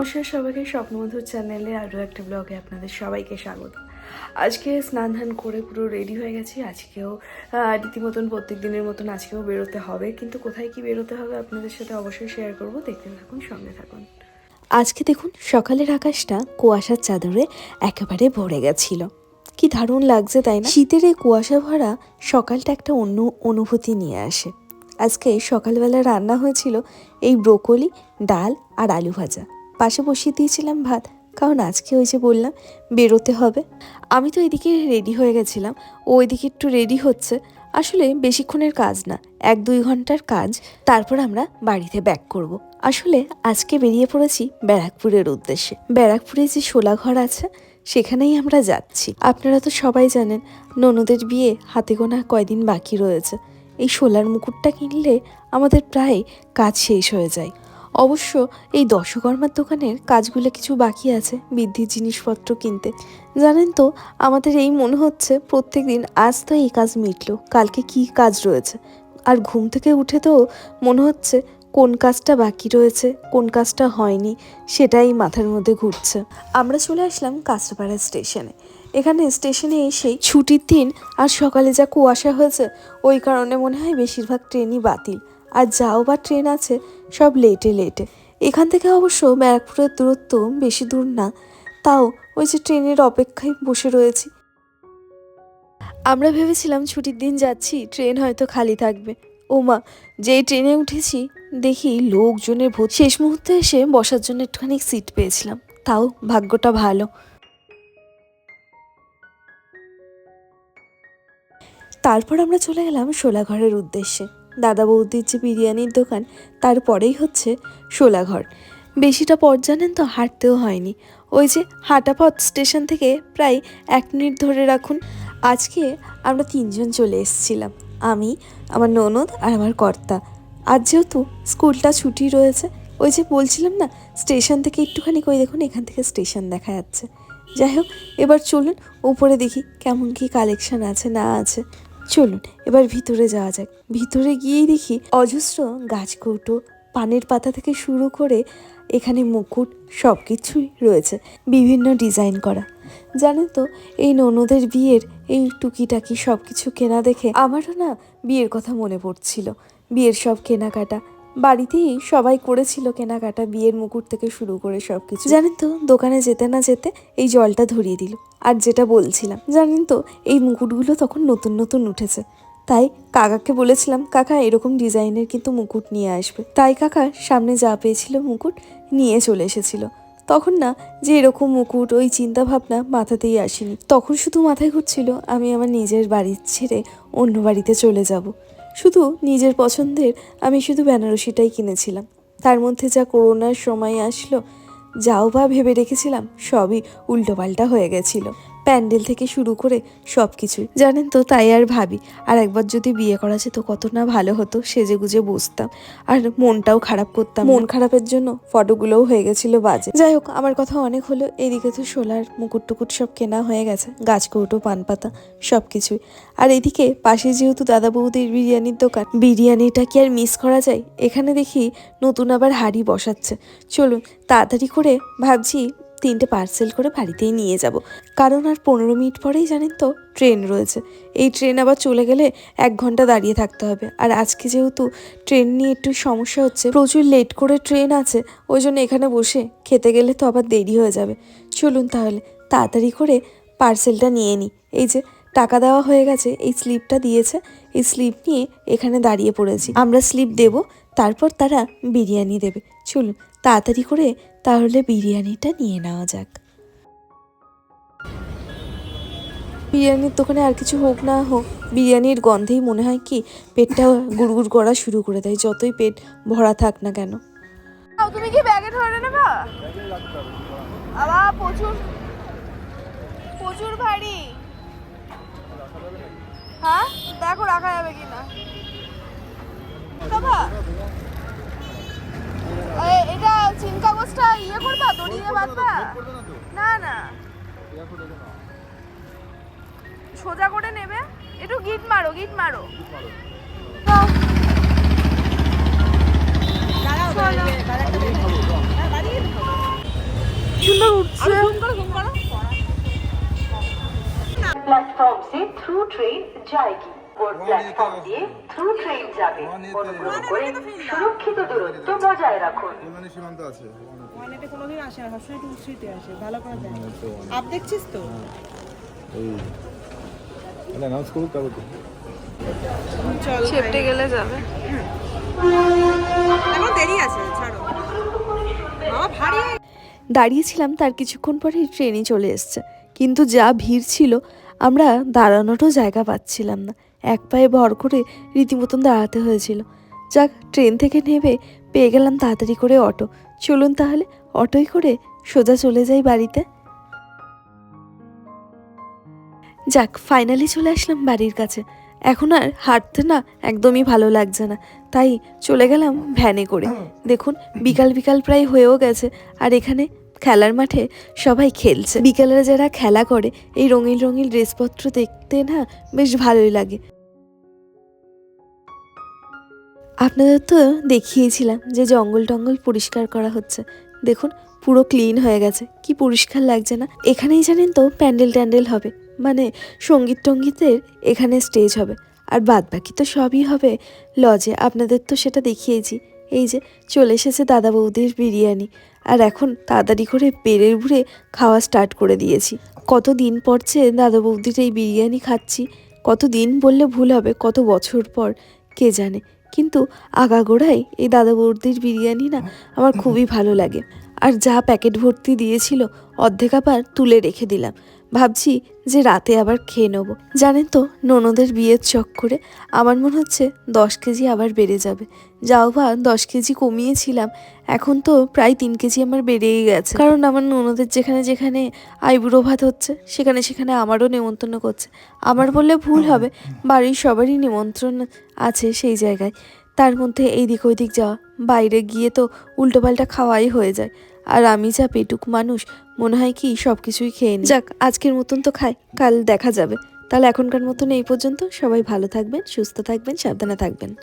নমস্কার সবাইকে স্বপ্নমধুর চ্যানেলে আরও একটা ব্লগে আপনাদের সবাইকে স্বাগত। আজকে স্নান ধান করে পুরো রেডি হয়ে গেছি। আজকেও রীতিমতন প্রত্যেক দিনের মতন আজকেও বেরোতে হবে। কিন্তু কোথায় কি বেরোতে হবে আপনাদের সাথে অবশ্যই শেয়ার করব। দেখতে থাকুন, সঙ্গে থাকুন। আজকে দেখুন, সকালের আকাশটা কুয়াশার চাদরে একেবারে ভরে গেছিল। কি দারুণ লাগছে, তাই না? শীতের এই কুয়াশা ভরা সকালটা একটা অন্য অনুভূতি নিয়ে আসে। আজকে সকালবেলা রান্না হয়েছিল এই ব্রোকলি, ডাল আর আলু ভাজা। পাশে বসিয়ে দিয়েছিলাম ভাত। কারণ আজকে ওই যে বললাম, বেরোতে হবে। আমি তো এদিকে রেডি হয়ে গেছিলাম। ও এদিকে একটু রেডি হচ্ছে। আসলে বেশিক্ষণের কাজ না, এক দুই ঘণ্টার কাজ। তারপর আমরা বাড়িতে ব্যাক করব। আসলে আজকে বেরিয়ে পড়েছি ব্যারাকপুরের উদ্দেশ্যে। ব্যারাকপুরে যে শোলাঘর আছে, সেখানেই আমরা যাচ্ছি। আপনারা তো সবাই জানেন, ননদের বিয়ে হাতে গোনা কয়দিন বাকি রয়েছে। এই শোলার মুকুটটা কিনলে আমাদের প্রায় কাজ শেষ হয়ে যায়। অবশ্য এই দশকর্মার দোকানের কাজগুলো কিছু বাকি আছে বৃদ্ধির জিনিসপত্র কিনতে। জানেন তো, আমাদের এই মনে হচ্ছে প্রত্যেক দিন আজ তো এই কাজ মিটলো, কালকে কি কাজ রয়েছে। আর ঘুম থেকে উঠে তো মনে হচ্ছে কোন কাজটা বাকি রয়েছে, কোন কাজটা হয়নি, সেটাই মাথার মধ্যে ঘুরছে। আমরা চলে আসলাম কাঁচরাপাড়া স্টেশনে। এখানে স্টেশনে এসেই ছুটির দিন আর সকালে যা কুয়াশা হয়েছে, ওই কারণে মনে হয় বেশিরভাগ ট্রেনই বাতিল। আর যাও বা ট্রেন আছে, সব লেটে লেটে। এখান থেকে অবশ্য ব্যারাকপুরের দূরত্ব বেশি দূর না, তাও ওই যে ট্রেনের অপেক্ষায় বসে রয়েছি। আমরা ভেবেছিলাম ছুটির দিন যাচ্ছি, ট্রেন হয়তো খালি থাকবে। ও মা যেই ট্রেনে উঠেছি, দেখি লোকজনের ভোট শেষ মুহূর্তে এসে বসার জন্য একটুখানি সিট পেয়েছিলাম। তাও ভাগ্যটা ভালো। তারপর আমরা চলে গেলাম শোলাঘরের উদ্দেশ্যে। দাদা বৌদির যে বিরিয়ানির দোকান তারপরেই হচ্ছে শোলাঘর। বেশিটা পথ জানেন তো, হাঁটতেও হয়নি। ওই যে হাঁটা পথ স্টেশন থেকে প্রায় এক মিনিট ধরে রাখুন। আজকে আমরা তিনজন চলে এসেছিলাম। আমি, আমার ননদ আর আমার কর্তা। আজ যেহেতু স্কুলটা ছুটি রয়েছে, ওই যে বলছিলাম না, স্টেশন থেকে একটুখানি কই দেখুন, এখান থেকে স্টেশন দেখা যাচ্ছে। যাই হোক, এবার চলুন উপরে দেখি কেমন কি কালেকশন আছে, না আছে। চলুন, এবার ভিতরে যাওয়া যাক। ভিতরে গিয়েই দেখি অজস্র গাছ কৌটো পানের পাতা থেকে শুরু করে এখানে মুকুট সব কিছুই রয়েছে, বিভিন্ন ডিজাইন করা। জানেন তো, এই ননদের বিয়ের এই টুকিটাকি সব কিছু কেনা দেখে আমারও না বিয়ের কথা মনে পড়ছিল। বিয়ের সব কেনাকাটা, বাড়িতেই সবাই করেছিল কেনাকাটা, বিয়ের মুকুট থেকে শুরু করে সব কিছু জানেন তো, দোকানে যেতে না যেতে এই জলটা ধরিয়ে দিল। আর যেটা বলছিলাম, জানেন তো, এই মুকুটগুলো তখন নতুন নতুন উঠেছে। তাই কাকাকে বলেছিলাম, কাকা, এরকম ডিজাইনের কিন্তু মুকুট নিয়ে আসবে। তাই কাকা সামনে যা পেয়েছিল মুকুট নিয়ে চলে এসেছিল। তখন না, যে এরকম মুকুট, ওই চিন্তা ভাবনা মাথাতেই আসেনি। তখন শুধু মাথায় ঘুরছিল, আমি আমার নিজের বাড়ি ছেড়ে অন্য বাড়িতে চলে যাব। শুধু নিজের পছন্দের, আমি শুধু বেনারসিটাই কিনেছিলাম। তার মধ্যে যা করোনার সময় আসলো যাও বা ভেবে রেখেছিলাম সবই উল্টোপাল্টা হয়ে গেছিল। প্যান্ডেল থেকে শুরু করে সব কিছুই জানেন তো, তাই আর ভাবি, আর একবার যদি বিয়ে করা যেত, কত না ভালো হতো সেজে গুজে বসতাম। আর মনটাও খারাপ করতাম। মন খারাপের জন্য ফটোগুলোও হয়ে গেছিল বাজে। যাই হোক, আমার কথা অনেক হলো, এদিকে তো সোলার মুকুট টুকুট সব কেনা হয়ে গেছে গাছ কৌটো পান পাতা সব কিছুই আর এদিকে পাশে যেহেতু দাদা বৌদির বিরিয়ানির দোকান, বিরিয়ানিটা কি আর মিস করা যায়? এখানে দেখি নতুন আবার হাড়ি বসাচ্ছে। চলুন, তাড়াতাড়ি করে ভাবছি তিনটে পার্সেল করে বাড়িতেই নিয়ে যাব। কারণ আর পনেরো মিনিট পরেই জানেন তো ট্রেন রয়েছে। এই ট্রেন আবার চলে গেলে এক ঘণ্টা দাঁড়িয়ে থাকতে হবে। আর আজকে যেহেতু ট্রেন নিয়ে একটু সমস্যা হচ্ছে, প্রচুর লেট করে ট্রেন আছে, ওই জন্য এখানে বসে খেতে গেলে তো আবার দেরি হয়ে যাবে। চলুন তাহলে, তাড়াতাড়ি করে পার্সেলটা নিয়ে নিই এই যে টাকা দেওয়া হয়ে গেছে, এই স্লিপটা দিয়েছে, এই স্লিপ নিয়ে এখানে দাঁড়িয়ে পড়েছি। আমরা স্লিপ দেব, তারপর তারা বিরিয়ানি দেবে। চলুন তাড়াতাড়ি করে তাহলে বিরিয়ানিটা নিয়ে নেওয়া যাক। বিরিয়ানির দোকানে আর কিছু হোক না হোক, বিরিয়ানির গন্ধেই মনে হয় কি পেটটা গুড়গুড় করা শুরু করে দেয়, যতই পেট ভরা থাক না কেন। তুমি কি ব্যাগে ধরে নেবা? আবার প্রচুর প্রচুর ভারী। হ্যাঁ? দেখো রাখা যাবে কিনা। বাবা চিন কাগজটা ইয়ে করবা দড়ি দিয়ে বাঁধবা? না না সোজা করে নেবে? একটু গিট মারো গিট মারো। সুন্দর উঠছে। প্ল্যাটফর্ম সে থ্রু ট্রেন যায়গি और প্ল্যাটফর্ম দিয়ে থ্রু ট্রেন যাবে অনুগ্রহ করে সুরক্ষিত দূরত্ব বজায় রাখুন। সীমান্ত আছে ওয়ানেটে কোনোদিন আসে না সবসময় টু থ্রিতে আসে ভালো করে দেয় আপ দেখছিস তো? এই অ্যানাউন্স করুক তবে তো। চল চেপটে গেলে যাবে। এখন দেরি আছে ছাড়ো। বাবা ভারী। দাঁড়িয়েছিলাম তার কিছুক্ষণ পরেই ট্রেনই চলে এসছে। কিন্তু যা ভিড় ছিল আমরা দাঁড়ানোরও জায়গা পাচ্ছিলাম না। এক পায়ে ভর করে রীতিমতন দাঁড়াতে হয়েছিল। যাক, ট্রেন থেকে নেমে পেয়ে গেলাম তাড়াতাড়ি করে অটো। চলুন তাহলে, অটোয় করে সোজা চলে যাই বাড়িতে। যাক ফাইনালি চলে আসলাম বাড়ির কাছে। এখন আর হাঁটতে না একদমই ভালো লাগছে না। তাই চলে গেলাম ভ্যানে করে। দেখুন, বিকাল বিকাল প্রায় হয়েও গেছে। আর এখানে খেলার মাঠে সবাই খেলছে। বিকালে যারা খেলা করে, এই রঙিন রঙিন ড্রেসপত্র দেখতে না বেশ ভালোই লাগে। আপনাদের তো দেখিয়েছিলাম যে জঙ্গল টঙ্গল পরিষ্কার করা হচ্ছে। দেখুন, পুরো ক্লিন হয়ে গেছে। কি পরিষ্কার লাগছে না। এখানেই জানেন তো প্যান্ডেল ট্যান্ডেল হবে। মানে সংগীত টঙ্গীতের এখানে স্টেজ হবে। আর বাদ বাকি তো সবই হবে। লজে আপনাদের তো সেটা দেখিয়েছি। এই যে চলে এসেছে দাদা বৌদির বিরিয়ানি। আর এখন তাড়াতাড়ি করে পেরে বুড়ে খাওয়া স্টার্ট করে দিয়েছি। কত দিন পরছে দাদা বৌদির এই বিরিয়ানি খাচ্ছি কত দিন বললে ভুল হবে, কত বছর পর, কে জানে। কিন্তু আগাগোড়ায় এই দাদা বৌদির বিরিয়ানি না আমার খুবই ভালো লাগে। আর যা প্যাকেট ভর্তি দিয়েছিল, অর্ধেক আবার তুলে রেখে দিলাম। ভাবছি যে রাতে আবার খেয়ে নেব। জানেন তো, ননদের বিয়ের চক্করে আমার মনে হচ্ছে দশ কেজি আবার বেড়ে যাবে। যাও বা, দশ কেজি কমিয়েছিলাম, এখন তো প্রায় তিন কেজি আমার বেড়েই গেছে। কারণ আমার ননদের যেখানে যেখানে আইবুড়ো ভাত হচ্ছে, সেখানে সেখানে আমারও নেমন্তন্ন করছে। আমার বললে ভুল হবে, বাড়ির সবারই নিমন্ত্রণ আছে সেই জায়গায়। তার মধ্যে এইদিক ওইদিক যাওয়া, বাইরে গিয়ে তো উল্টোপাল্টা খাওয়াই হয়ে যায়। আর আমি যা পেটুক মানুষ, মনে হয় কি সব কিছুই খেয়ে নিই। যাক, আজকের মতন তো খাই, কাল দেখা যাবে। তাহলে এখনকার মতন এই পর্যন্ত। সবাই ভালো থাকবেন, সুস্থ থাকবেন, সাবধানে থাকবেন।